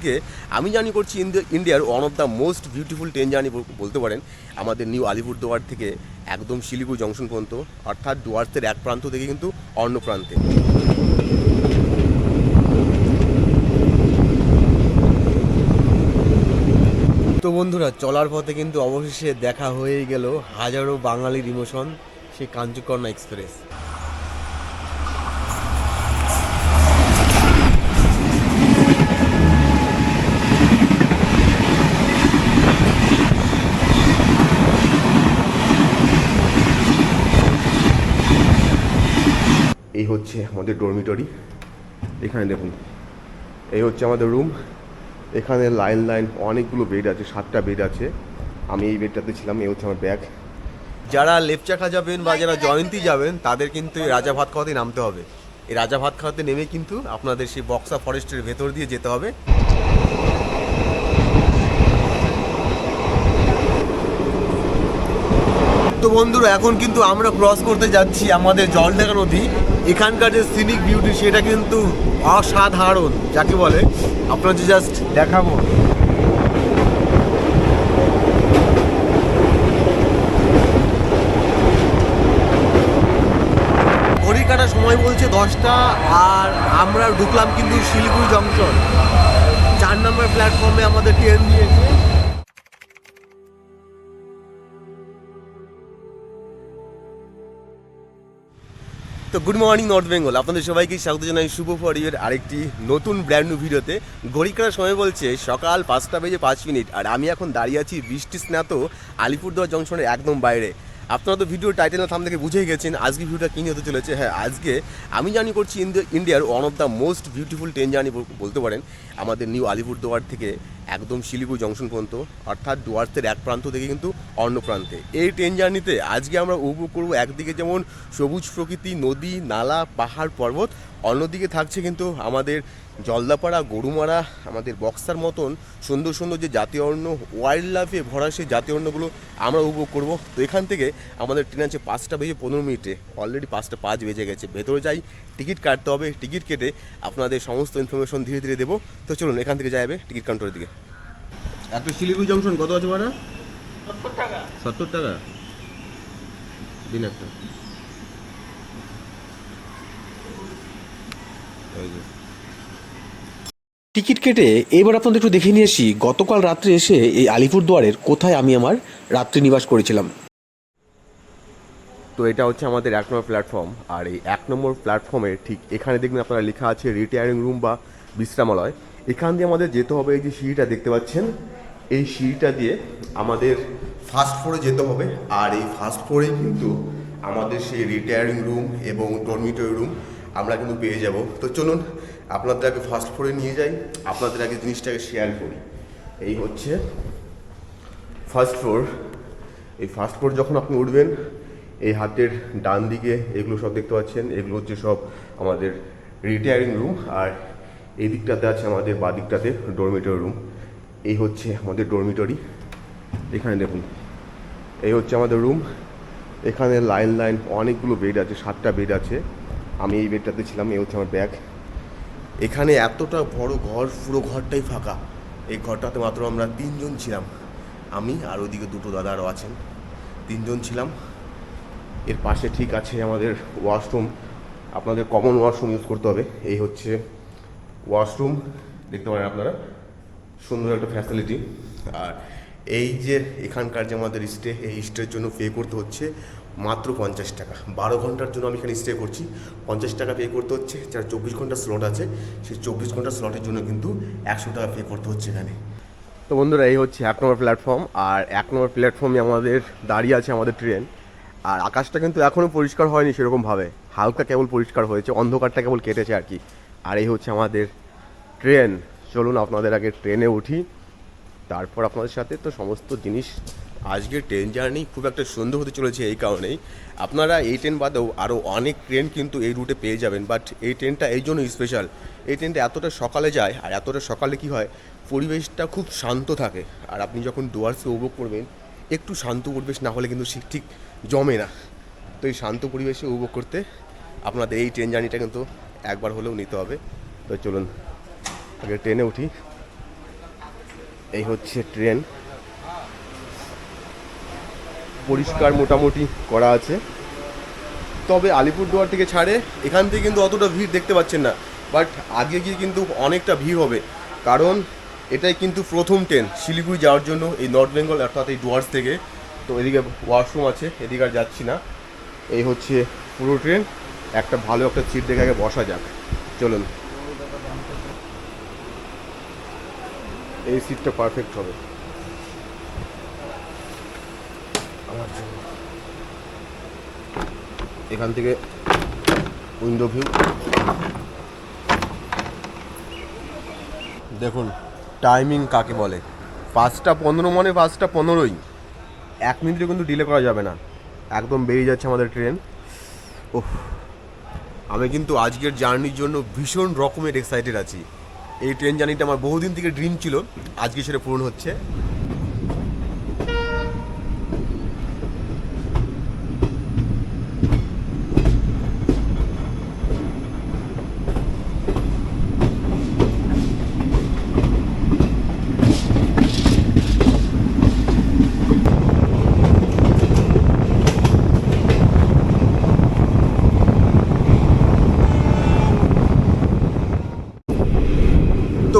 আজকে আমি জানি করছি ইন্ডিয়ার one of the most beautiful train journey বলতে পারেন। আমাদের নিউ আলিপুরদুয়ার থেকে একদম শিলিগুড়ি জংশন পর্যন্ত, অর্থাৎ ডুয়ার্সের এক প্রান্ত থেকে কিন্তু অন্য প্রান্তে। তো বন্ধুরা, চলার পথে কিন্তু অবশেষে দেখা হয়েই গেল হাজারো বাঙালির ইমোশন, সেই কাঞ্চুকর্ণা এক্সপ্রেস। এই হচ্ছে আমাদের ডরমিটরি এখানে দেখুন, এই হচ্ছে আমাদের রুম এখানে লাইন লাইন অনেকগুলো বেড আছে, সাতটা বেড আছে। আমি এই বেডটাতে ছিলাম, এই হচ্ছে আমার ব্যাগ যারা লেপচাখা যাবেন বা যারা জয়ন্তী যাবেন, তাদের কিন্তু এই রাজা ভাত খাওয়াতে নামতে হবে। এই রাজা ভাত খাওয়াতে নেমে কিন্তু আপনাদের সেই বক্সা ফরেস্টের ভেতর দিয়ে যেতে হবে। তো বন্ধুরা, এখন কিন্তু আমরা ক্রস করতে যাচ্ছি আমাদের জলঢাকা নদী। এখানকার যে সিনিক বিউটি সেটা কিন্তু অসাধারণ। যাকে বলে আপনার যে জাস্ট দেখাবো। ঘড়ি কাটার সময় বলছে দশটা, আর আমরা ঢুকলাম কিন্তু শিলিগুড়ি জংশন চার নম্বর প্ল্যাটফর্মে আমাদের ট্রেন দিয়েছে। তো গুড মর্নিং নর্থ বেঙ্গল আপনাদের সবাইকে স্বাগত জানাই শুভ ফরিয়ের আরেকটি নতুন ব্র্যান্ড ভিডিওতে। ঘড়ি কাটার সময় বলছে, সকাল পাঁচটা বেজে পাঁচ মিনিট, আর আমি এখন দাঁড়িয়ে আছি বৃষ্টি স্নাত আলিপুরদুয়ার জংশনের একদম বাইরে। আপনারা তো ভিডিও টাইটেল থাম থেকে বুঝেই গেছেন, আজকে ভিডিওটা কী হতে চলেছে? হ্যাঁ আজকে আমি জানি করছি ইন্ডিয়ার one of the most beautiful train journey বলতে পারেন। আমাদের নিউ আলিপুরদুয়ার থেকে একদম শিলিগুড়ি জংশন পর্যন্ত, অর্থাৎ ডুয়ার্সের এক প্রান্ত থেকে কিন্তু অন্য প্রান্তে। এই ট্রেন জার্নিতে আজকে আমরা উপভোগ করব একদিকে যেমন সবুজ প্রকৃতি, নদী, নালা, পাহাড়, পর্বত, অন্যদিকে থাকছে কিন্তু আমাদের জলদাপাড়া গরুমারা আমাদের বক্সার মতন সুন্দর সুন্দর যে জাতীয় অরণ্য ওয়াইল্ড লাইফে ভরা সেই জাতীয় অরণ্যগুলো আমরা উপভোগ করব। তো এখান থেকে আমাদের ট্রেন আছে পাঁচটা বেজে পনেরো মিনিটে। অলরেডি পাঁচটা পাঁচ বেজে গেছে। ভেতরে যাই টিকিট কাটতে হবে। টিকিট কেটে আপনাদের সমস্ত ইনফরমেশন ধীরে ধীরে দেবো। তো চলুন এখান থেকে যাবে টিকিট কাউন্টারের দিকে। একটা শিলিগুড়ি জংশন কত আছে ভাড়া? সত্তর টাকা। দিন একটা। টিকিট কেটে এবার আপনাদের একটু দেখে নিয়ে গতকাল রাত্রে এসে এই আলিপুরদুয়ারের কোথায় আমি আমার রাত্রি নিবাস করেছিলাম। তো এটা হচ্ছে আমাদের এক নম্বর প্ল্যাটফর্ম, আর এই এক নম্বর প্ল্যাটফর্মে ঠিক এখানে দেখবেন আপনারা লেখা আছে রিটায়ারিং রুম বা বিশ্রামালয়। এখান দিয়ে আমাদের যেতে হবে এই যে সিঁড়িটা দেখতে পাচ্ছেন, এই সিঁড়িটা দিয়ে আমাদের ফার্স্ট ফ্লোরে যেতে হবে। আর এই ফার্স্ট ফ্লোরেই কিন্তু আমাদের সেই রিটায়ারিং রুম এবং ডরমিটরি রুম আমরা কিন্তু পেয়ে যাব। তো চলুন আপনাদের আগে ফার্স্ট ফ্লোরে নিয়ে যাই। আপনাদের আগে জিনিসটাকে শেয়ার করি। এই হচ্ছে ফার্স্ট ফ্লোর এই ফার্স্ট ফ্লোর যখন আপনি উঠবেন, এই হাতের ডান দিকে এগুলো সব দেখতে পাচ্ছেন। এগুলো হচ্ছে সব আমাদের রিটায়ারিং রুম আর এই দিকটাতে আছে আমাদের বাঁ দিকটাতে ডরমিটরি রুম এই হচ্ছে আমাদের ডরমিটরি এখানে দেখুন, এই হচ্ছে আমাদের রুম এখানে লাইন লাইন অনেকগুলো বেড আছে, সাতটা বেড আছে। আমি এই বেডটাতে ছিলাম এই হচ্ছে আমার ব্যাগ। এখানে এতটা বড় ঘর, পুরো ঘরটাই ফাঁকা। এই ঘরটাতে মাত্র আমরা তিনজন ছিলাম। আমি আর ওইদিকে দুটো দাদা আরও আছেন। তিনজন ছিলাম। এর পাশে ঠিক আছে আমাদের ওয়াশরুম। আপনাদের কমন ওয়াশরুম ইউজ করতে হবে। এই হচ্ছে ওয়াশরুম। দেখতে পারেন আপনারা। সুন্দর একটা ফ্যাসিলিটি আর এই যে এখানকার যে আমাদের স্টে এই স্টের জন্য পে করতে হচ্ছে মাত্র পঞ্চাশ টাকা। বারো ঘণ্টার জন্য আমি এখানে স্টে করছি। পঞ্চাশ টাকা পে করতে হচ্ছে, যার চব্বিশ ঘণ্টা স্লট আছে, সেই চব্বিশ ঘণ্টা স্লটের জন্য কিন্তু একশো টাকা পে করতে হচ্ছে এখানে। তো বন্ধুরা, এই হচ্ছে এক নম্বর প্ল্যাটফর্ম আর এক নম্বর প্ল্যাটফর্মে আমাদের দাঁড়িয়ে আছে আমাদের ট্রেন আর আকাশটা কিন্তু এখনও পরিষ্কার হয়নি সেরকমভাবে। হালকা কেবল পরিষ্কার হয়েছে, অন্ধকারটা কেবল কেটেছে আর কি। আর এই হচ্ছে আমাদের ট্রেন চলুন আপনাদের আগে ট্রেনে উঠি। তারপর আপনাদের সাথে তো সমস্ত জিনিস আজকের ট্রেন জার্নি খুব একটা সুন্দর হতে চলেছে এই কারণেই। আপনারা এই ট্রেন বাদেও আরও অনেক ট্রেন কিন্তু এই রুটে পেয়ে যাবেন বাট এই ট্রেনটা এই জন্যই স্পেশাল এই ট্রেনটা এতটা সকালে যায় আর এতটা সকালে কি হয়, পরিবেশটা খুব শান্ত থাকে। আর আপনি যখন ডুয়ার্সে উপভোগ করবেন, একটু শান্ত পরিবেশ না হলে কিন্তু ঠিক জমে না। তো এই শান্ত পরিবেশে উপভোগ করতে আপনাদের এই ট্রেন জার্নিটা কিন্তু একবার হলেও নিতে হবে। তো চলুন, আগে ট্রেনে উঠি। এই হচ্ছে ট্রেন পরিষ্কার মোটামুটি করা আছে। তবে আলিপুরদুয়ার থেকে ছাড়ে, এখান থেকে কিন্তু অতটা ভিড় দেখতে পাচ্ছেন না। বাট আগে গিয়ে কিন্তু অনেকটা ভিড় হবে। কারণ এটাই কিন্তু প্রথম ট্রেন শিলিগুড়ি যাওয়ার জন্য এই নর্থ বেঙ্গল অর্থাৎ এই ডুয়ার্স থেকে। তো এদিকে ওয়াশরুম আছে, এদিকে আর যাচ্ছি না। এই হচ্ছে পুরো ট্রেন। একটা ভালো একটা সিট দেখে আগে বসা যাক। চলুন। এই সিটটা পারফেক্ট হবে। এখান থেকে উইন্ডো ভিউ। দেখুন টাইমিং কাকে বলে? পাঁচটা পনেরো মানে পাঁচটা পনেরোই। এক মিনিটও কিন্তু ডিলে করা যাবে না। একদম বেরিয়ে যাচ্ছে আমাদের ট্রেন ওহ আমি কিন্তু আজকের জার্নির জন্য ভীষণ রকমের এক্সাইটেড আছি। এই ট্রেন জার্নিটা আমার বহুদিন থেকে ড্রিম ছিল। আজকে সেটা পূরণ হচ্ছে।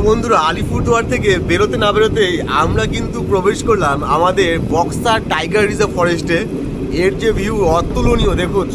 বন্ধুরা আলিপুরদুয়ার থেকে বেরোতে না বেরোতেই আমরা কিন্তু প্রবেশ করলাম আমাদের বক্সার টাইগার রিজার্ভ ফরেস্টে। এর যে ভিউ, অতুলনীয়, দেখুন।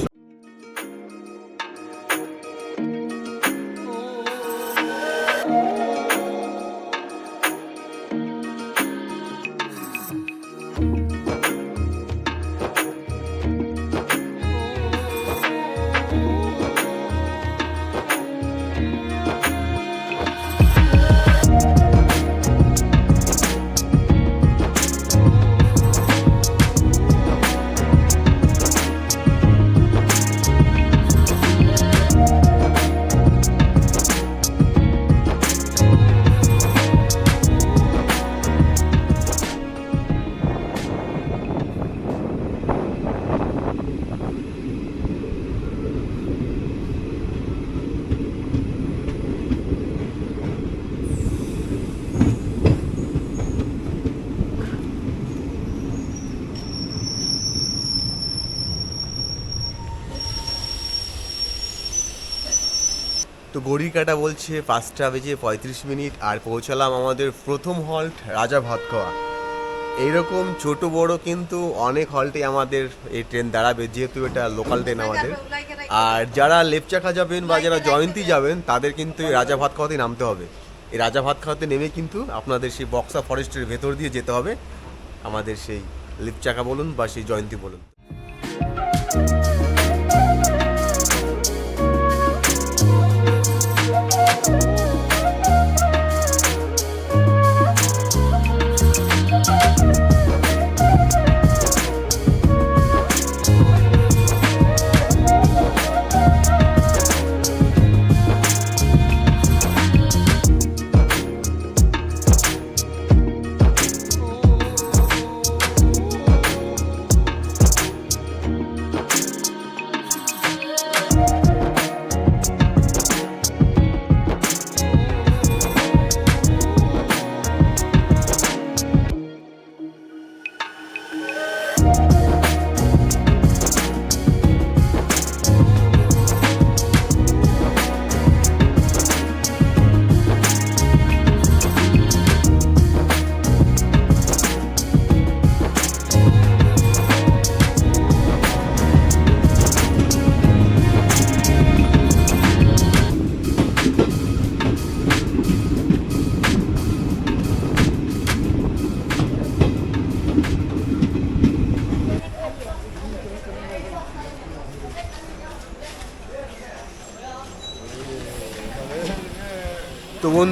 তো ঘড়ির কাটা বলছে পাঁচটা বেজে পঁয়ত্রিশ মিনিট আর পৌঁছালাম আমাদের প্রথম হল্ট রাজা ভাতখাওয়া এইরকম ছোট বড় কিন্তু অনেক হল্টে আমাদের এই ট্রেন দাঁড়াবে যেহেতু এটা লোকাল ট্রেন আমাদের। আর যারা লেপচাখা যাবেন বা যারা জয়ন্তী যাবেন তাদের কিন্তু এই রাজা ভাত খাওয়াতে নামতে হবে। এই রাজা ভাত খাওয়াতে নেমে কিন্তু আপনাদের সেই বক্সা ফরেস্টের ভেতর দিয়ে যেতে হবে। আমাদের সেই লিপচাকা বলুন বা সেই জয়ন্তী বলুন।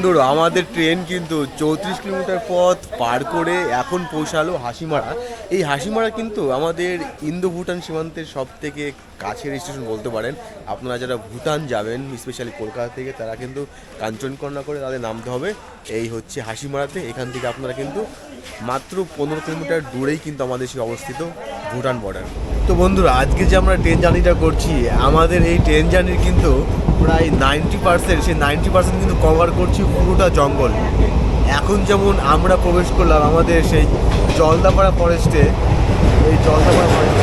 বন্ধুরা, আমাদের ট্রেন কিন্তু চৌত্রিশ কিলোমিটার পথ পার করে এখন পৌঁছালো হাসিমারা। এই হাসিমারা কিন্তু আমাদের ইন্দো ভুটান সীমান্তের সব থেকে কাছের স্টেশন বলতে পারেন। আপনারা যারা ভুটান যাবেন স্পেশালি কলকাতা থেকে, তারা কিন্তু কাঞ্চনকন্যা করে তাদের নামতে হবে। এই হচ্ছে হাসিমারাতে। এখান থেকে আপনারা কিন্তু মাত্র পনেরো কিলোমিটার দূরেই কিন্তু আমাদের সেই অবস্থিত ভুটান বর্ডার তো বন্ধুরা, আজকে যে আমরা ট্রেন জার্নিটা করছি, আমাদের এই ট্রেন জার্নির কিন্তু প্রায় নাইনটি পার্সেন্ট সেই নাইনটি পার্সেন্ট কিন্তু কভার করছি পুরোটা জঙ্গল। এখন যেমন আমরা প্রবেশ করলাম আমাদের সেই জলদাপাড়া ফরেস্টে এই জলদাপাড়া ফরেস্টে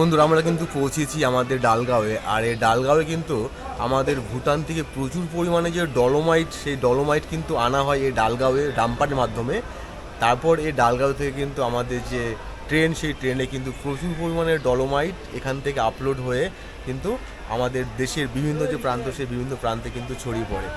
বন্ধুরা, আমরা কিন্তু পৌঁছেছি আমাদের ডালগাঁওয়ে। আর এই ডালগাঁওয়ে কিন্তু আমাদের ভুটান থেকে প্রচুর পরিমাণে যে ডলোমাইট, সেই ডলোমাইট কিন্তু আনা হয় এই ডালগাঁওয়ে ডাম্পারের মাধ্যমে। তারপর এই ডালগাঁও থেকে কিন্তু আমাদের যে ট্রেন, সেই ট্রেনে কিন্তু প্রচুর পরিমাণে ডলোমাইট এখান থেকে আপলোড হয়ে কিন্তু আমাদের দেশের বিভিন্ন যে প্রান্ত, সেই বিভিন্ন প্রান্তে কিন্তু ছড়িয়ে পড়ে।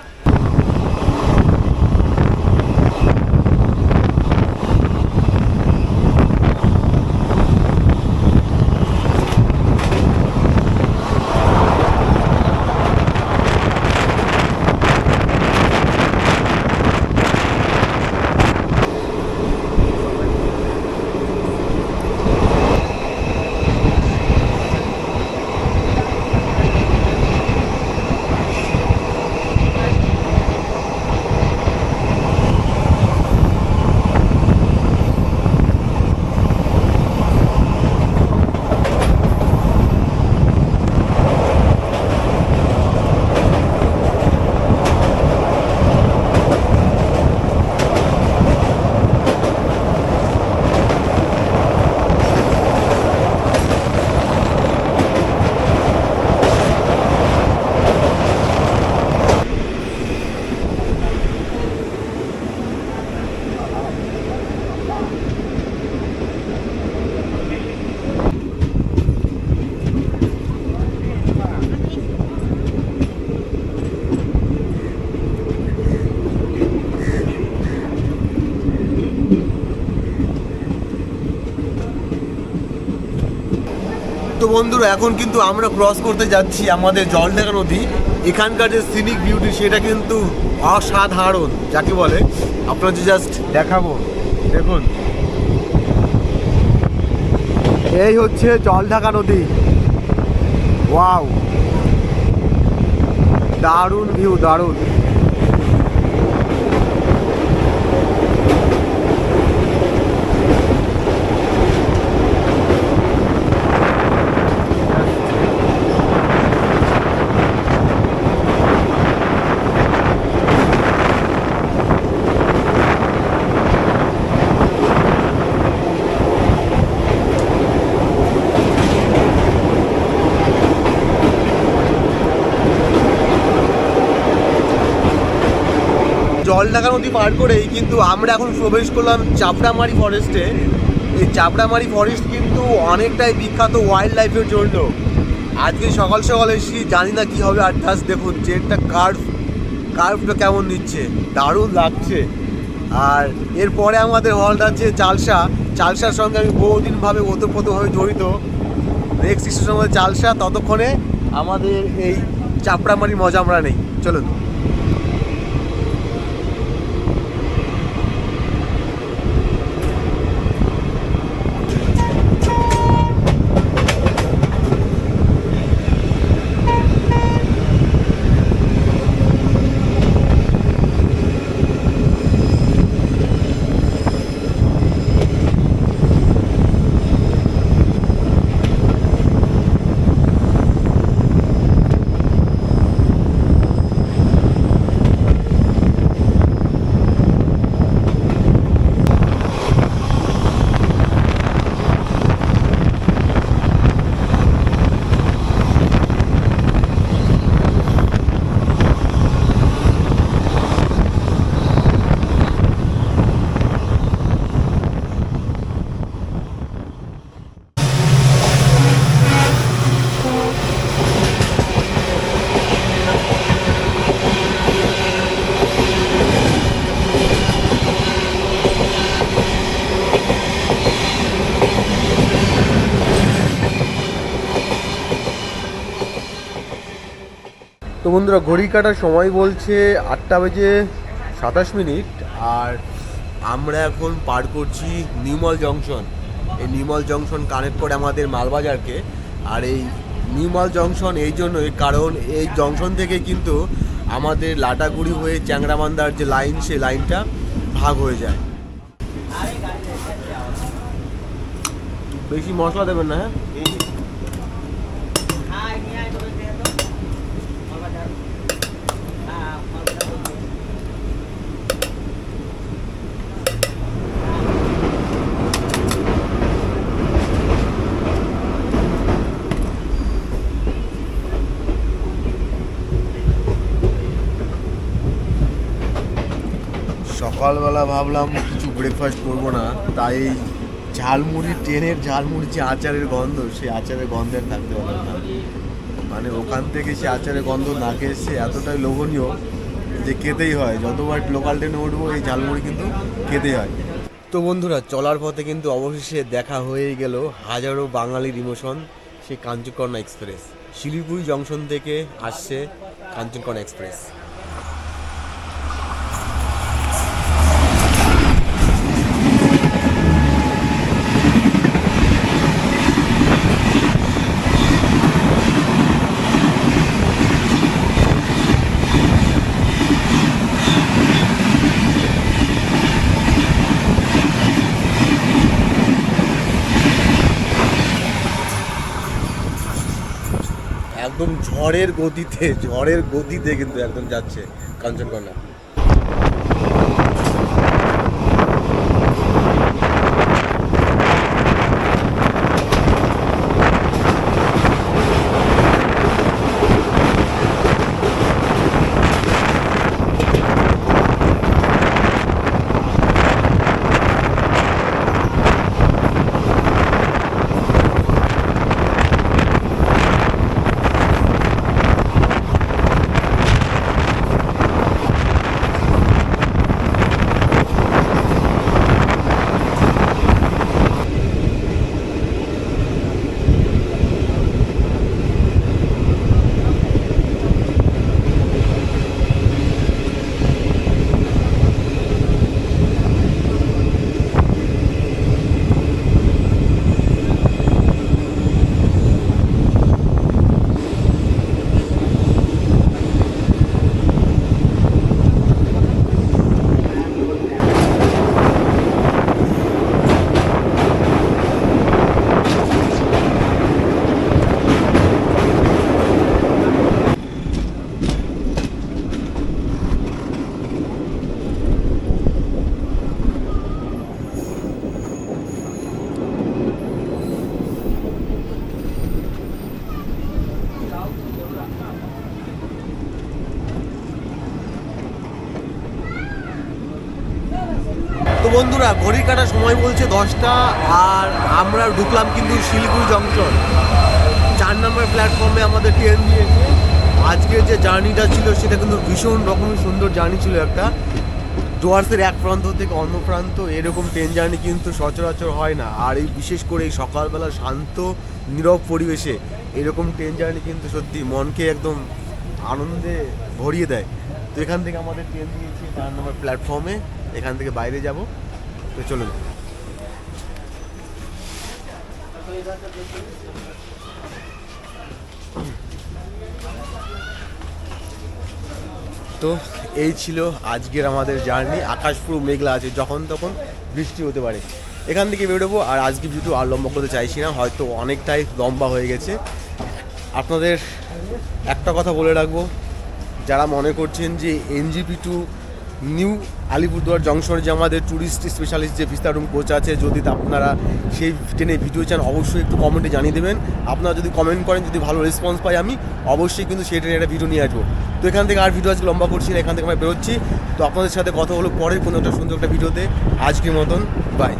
বন্ধুরা, এখন কিন্তু আমরা ক্রস করতে যাচ্ছি আমাদের জলঢাকা নদী। এখানকার যে সিনিক বিউটি সেটা কিন্তু অসাধারণ। যাকে বলে আপনার যে জাস্ট দেখাবো। দেখুন। এই হচ্ছে জলঢাকা নদী। ওয়াও দারুণ ভিউ দারুণ। জলঢাকা নদী পার করেই কিন্তু আমরা এখন প্রবেশ করলাম চাপড়ামারি ফরেস্টে এই চাপড়ামারি ফরেস্ট কিন্তু অনেকটাই বিখ্যাত ওয়াইল্ড লাইফের জন্য। আজকে সকাল সকাল এসেছি, জানি না কী হবে আর জাস্ট দেখুন যে একটা কার্ভ কার্ভটা কেমন নিচ্ছে? দারুণ লাগছে। আর এরপরে আমাদের হলটা আছে চালসা। চালসার সঙ্গে আমি বহুদিনভাবে ওতপ্রোতভাবে জড়িত। নেক্সট স্টেশন আমাদের চালসা, ততক্ষণে আমাদের এই চাপড়ামারি মজা আমরা নেই। চলুন। বন্ধুরা, ঘড়ি কাটার সময় বলছে আটটা বেজে সাতাশ মিনিট আর আমরা এখন পার করছি নিউমল জংশন। এই নিউমল জংশন কানেক্ট করে আমাদের মালবাজারকে। আর এই নিউমল জংশন এই জন্যই কারণ এই জংশন থেকে কিন্তু আমাদের লাটাগুড়ি হয়ে চ্যাংরামান্দার যে লাইন সেই লাইনটা ভাগ হয়ে যায়। বেশি মশলা দেবেন না হ্যাঁ? সকালবেলা ভাবলাম কিছু ব্রেকফাস্ট করব না, তাই ঝালমুড়ি, ট্রেনের ঝালমুড়ি যে আচারের গন্ধ, সেই আচারের গন্ধে থাকতে পারলাম না। মানে ওখান থেকে সে আচারের গন্ধ নাকে এসছে এতটাই লোভনীয় যে খেতেই হয়। যতবার লোকাল ট্রেনে উঠবো, এই ঝালমুড়ি কিন্তু খেতেই হয়। তো বন্ধুরা, চলার পথে কিন্তু অবশেষে দেখা হয়েই গেল হাজারো বাঙালির ইমোশন সেই কাঞ্চনকর্ণা এক্সপ্রেস শিলিগুড়ি জংশন থেকে আসছে কাঞ্চনকর্ণা এক্সপ্রেস একদম ঝড়ের গতিতে ঝড়ের গতিতে কিন্তু একদম যাচ্ছে কাঞ্চনকন্যা তো বন্ধুরা ঘড়ির কাটার সময় বলছে দশটা আর আমরা ঢুকলাম কিন্তু শিলিগুড়ি জংশন। চার নম্বর প্ল্যাটফর্মে আমাদের ট্রেন দিয়েছে। আজকের যে জার্নিটা ছিল সেটা কিন্তু ভীষণ রকমের সুন্দর জার্নি ছিল একটা। ডুয়ার্সের এক প্রান্ত থেকে অন্য প্রান্ত এরকম ট্রেন জার্নি কিন্তু সচরাচর হয় না। আর এই বিশেষ করে এই সকালবেলা শান্ত, নীরব পরিবেশে এরকম ট্রেন জার্নি কিন্তু সত্যি মনকে একদম আনন্দে ভরিয়ে দেয়। তো এখান থেকে আমাদের ট্রেন দিয়েছে চার নম্বর প্ল্যাটফর্মে এখান থেকে বাইরে যাব। তো চলুন তো এই ছিল আজকের আমাদের জার্নি। আকাশ পুরো মেঘলা আছে, যখন তখন বৃষ্টি হতে পারে। এখান থেকে বেরোবো, আর আজকে ভিডিও আর লম্বা করতে চাইছি না, হয়তো অনেকটাই লম্বা হয়ে গেছে। আপনাদের একটা কথা বলে রাখব, যারা মনে করছেন যে এনজিপি টু নিউ আলিপুরদুয়ার জংশনে যে আমাদের ট্যুরিস্ট স্পেশালিস্ট যে ভিস্তা রুম কোচ আছে, যদি আপনারা সেই ট্রেনে ভিডিও চান, অবশ্যই একটু কমেন্টে জানিয়ে দেবেন। আপনারা যদি কমেন্ট করেন, যদি ভালো রেসপন্স পাই আমি, অবশ্যই কিন্তু সেই ট্রেনে একটা ভিডিও নিয়ে আসব। তো এখান থেকে আর ভিডিও আজকে লম্বা করছি না, এখান থেকে আমরা বেরোচ্ছি। তো আপনাদের সাথে কথা হলো পরের কোনো একটা সুন্দর একটা ভিডিওতে আজকের মতন বাই